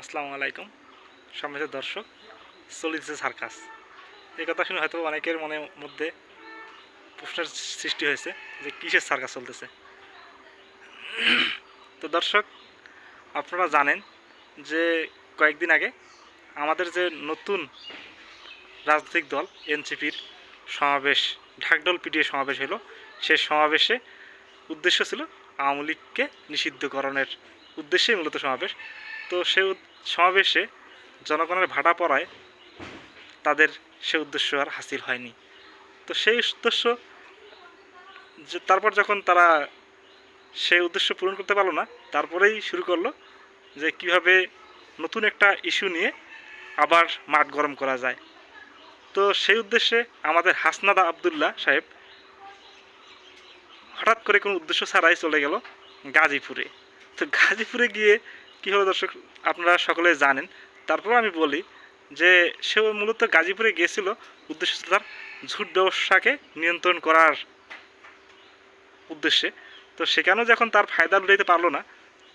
আসসালামু আলাইকুম। সম্মানিত দর্শক চলিতেছে সার্কাস। এই কথা শুনে হয়তো অনেকের মনের মধ্যে প্রশ্নের সৃষ্টি হয়েছে যে কিসের সার্কাস চলতেছে। তো দর্শক, আপনারা জানেন যে কয়েকদিন আগে আমাদের যে নতুন রাজনৈতিক দল, এনসিপির সমাবেশ ঢাকডল পিটিয়ে সমাবেশ হলো সেই সমাবেশে উদ্দেশ্য ছিল আওয়ামী লীগকে নিষিদ্ধকরণের উদ্দেশ্যেই মূলত সমাবেশ। তো সে সমাবেশে জনগণের ভাড়া পড়ায়, তাদের সে উদ্দেশ্য আর হাসিল হয়নি। তো সেই উদ্দেশ্য যে তারপর যখন তারা সেই উদ্দেশ্য পূরণ করতে পারল না, তারপরেই শুরু করল যে কীভাবে নতুন একটা ইস্যু নিয়ে আবার মাঠ গরম করা যায়। তো সেই উদ্দেশ্যে আমাদের হাসনাদা আবদুল্লাহ সাহেব হঠাৎ করে কোনো উদ্দেশ্য ছাড়াই চলে গেল গাজীপুরে। তো গাজীপুরে গিয়ে কী হলো দর্শক? আপনারা সকলে জানেন। তারপর আমি বলি যে, সে মূলত গাজীপুরে গিয়েছিল উদ্দেশ্য তার ঝুট ব্যবসাকে নিয়ন্ত্রণ করার উদ্দেশ্যে। তো সেখানেও যখন তার ফায়দা লুটাইতে পারল না।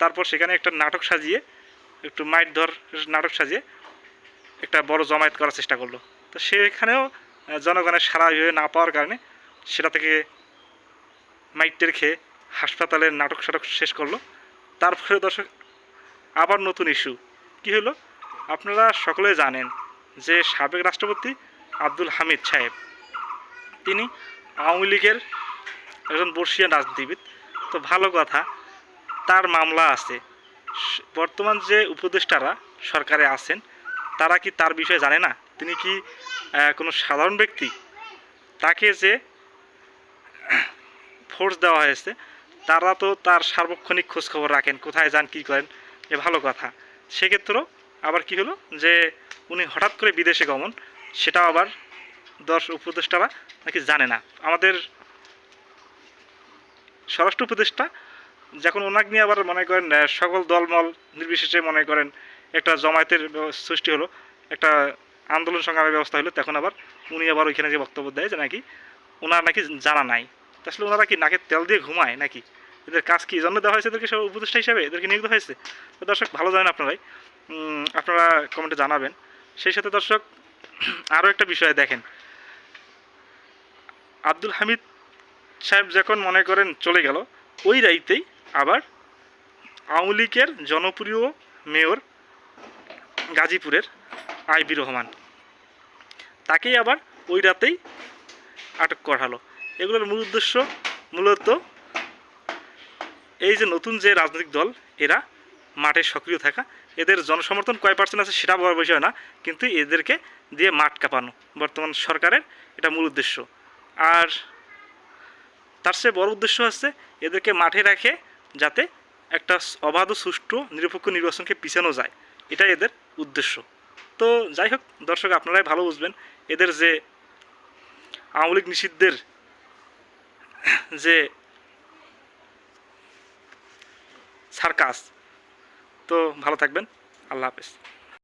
তারপর সেখানে একটা নাটক সাজিয়ে, একটু মাইট ধর নাটক সাজিয়ে একটা বড় জমায়েত করার চেষ্টা করল। তো সেখানেও জনগণের সারা হয়ে না পাওয়ার কারণে সেটা থেকে মাইটের খেয়ে হাসপাতালের নাটক সাটক শেষ করল। তারপরে দর্শক, আবার নতুন ইস্যু। কি হলো? আপনারা সকলে জানেন যে সাবেক রাষ্ট্রপতি আব্দুল হামিদ সাহেব, তিনি আওয়ামী লীগের একজন বর্ষিয়ান রাজনীতিবিদ। তো ভালো কথা, তার মামলা আছে। বর্তমান যে উপদেষ্টারা সরকারে আছেন, তারা কি তার বিষয়ে জানে না? তিনি কি কোনো সাধারণ ব্যক্তি? তাকে যে ফোর্স দেওয়া হয়েছে তারা তো তার সার্বক্ষণিক খোঁজখবর রাখেন, কোথায় যান, কী করেন, এ ভালো কথা। সেক্ষেত্রেও আবার কি হলো যে, উনি হঠাৎ করে বিদেশে গমন, সেটাও আবার দশ উপদেষ্টারা নাকি জানে না। আমাদের স্বরাষ্ট্র উপদেষ্টা যখন ওনাকে নিয়ে আবার মনে করেন সকল দলমল নির্বিশেষে মনে করেন, একটা জমায়েতের সৃষ্টি হলো, একটা আন্দোলন সংগ্রামের ব্যবস্থা হলো, তখন আবার উনি আবার ওইখানে যে বক্তব্য দেয় যে নাকি, ওনার নাকি জানা নাই। আসলে ওনারা কি নাকের তেল দিয়ে ঘুমায় নাকি? এদের কাজ কি? জন্য দেওয়া হয়েছে এদেরকে সব উপদেষ্টা হিসাবে? এদেরকে নিয়োগ দেওয়া হয়েছে? তো দর্শক, ভালো জানেন আপনারাই আপনারা কমেন্টে জানাবেন। সেই সাথে দর্শক আরও একটা বিষয় দেখেন। আব্দুল হামিদ সাহেব যখন মনে করেন চলে গেল, ওই রাইতেই আবার আওয়ামী লীগের জনপ্রিয় মেয়র গাজীপুরের আইবি রহমান তাকেই আবার ওই রাতেই আটক করা হলো। এগুলোর মূল উদ্দেশ্য মূলত এই যে নতুন যে রাজনৈতিক দল, এরা মাঠে সক্রিয় থাকা। এদের জনসমর্থন কয় পার্সেন্ট আছে সেটা বড় বিষয় না, কিন্তু এদেরকে দিয়ে মাঠ কাঁপানো বর্তমান সরকারের এটা মূল উদ্দেশ্য। আর তার চেয়ে বড় উদ্দেশ্য হচ্ছে এদেরকে মাঠে রাখে যাতে একটা অবাধ সুষ্ঠু নিরপেক্ষ নির্বাচনকে পিছানো যায়। এটাই এদের উদ্দেশ্য। তো যাই হোক, দর্শক আপনারাই ভালো বুঝবেন, এদের যে আওয়ামী লীগ নিষিদ্ধের যে সার্কাস। তো ভালো থাকবেন। আল্লাহ হাফেজ।